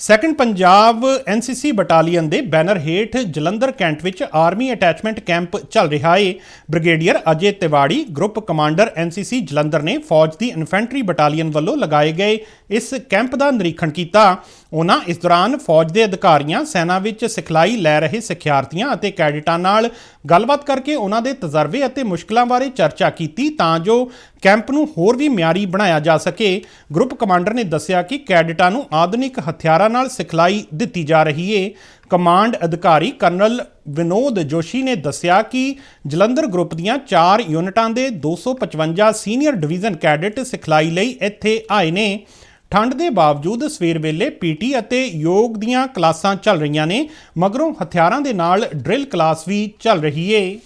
Second Punjab NCC battalion ਦੇ banner ਹੇਠ Jalandhar cantt ਵਿੱਚ ਆਰਮੀ ਅਟੈਚਮੈਂਟ ਕੈਂਪ ਚੱਲ ਰਿਹਾ ਏ। Brigadier Ajay Tiwari group commander NCC Jalandhar ਨੇ ਫੌਜ ਦੀ ਇਨਫੈਂਟਰੀ ਬਟਾਲੀਅਨ ਵੱਲੋਂ ਲਗਾਏ ਗਏ ਇਸ ਕੈਂਪ ਦਾ ਨਿਰੀਖਣ ਕੀਤਾ। ਉਹਨਾਂ ਇਸ ਦੌਰਾਨ ਫੌਜ ਦੇ ਅਧਿਕਾਰੀਆਂ, ਸੈਨਾ ਵਿੱਚ ਸਿਖਲਾਈ ਲੈ ਰਹੇ ਸਿੱਖਿਆਰਥੀਆਂ ਅਤੇ ਕੈਡਿਟਾਂ ਨਾਲ ਗੱਲਬਾਤ ਕਰਕੇ ਉਹਨਾਂ ਦੇ ਤਜਰਬੇ ਅਤੇ ਮੁਸ਼ਕਲਾਂ ਬਾਰੇ ਚਰਚਾ ਕੀਤੀ ਤਾਂ ਜੋ ਕੈਂਪ ਨੂੰ ਹੋਰ ਵੀ ਮਿਆਰੀ ਬਣਾਇਆ ਜਾ ਸਕੇ। ਗਰੁੱਪ ਕਮਾਂਡਰ ਨੇ ਦੱਸਿਆ ਕਿ ਕੈਡਟਾਂ ਨੂੰ ਆਧੁਨਿਕ ਹਥਿਆਰਾਂ ਨਾਲ ਸਿਖਲਾਈ ਦਿੱਤੀ ਜਾ ਰਹੀ ਏ। ਕਮਾਂਡ ਅਧਿਕਾਰੀ ਕਰਨਲ ਵਿਨੋਦ ਜੋਸ਼ੀ ਨੇ ਦੱਸਿਆ ਕਿ ਜਲੰਧਰ ਗਰੁੱਪ ਦੀਆਂ 4 ਯੂਨਿਟਾਂ ਦੇ 255 ਸੀਨੀਅਰ ਡਿਵੀਜ਼ਨ ਕੈਡਟ ਸਿਖਲਾਈ ਲਈ ਇੱਥੇ ਆਏ ਨੇ। ਠੰਡ ਦੇ ਬਾਵਜੂਦ ਸਵੇਰ ਵੇਲੇ ਪੀਟੀ ਅਤੇ ਯੋਗ ਦੀਆਂ ਕਲਾਸਾਂ ਚੱਲ ਰਹੀਆਂ ਨੇ, ਮਗਰੋਂ ਹਥਿਆਰਾਂ ਦੇ ਨਾਲ ਡਰਿਲ ਕਲਾਸ ਵੀ ਚੱਲ ਰਹੀ ਏ।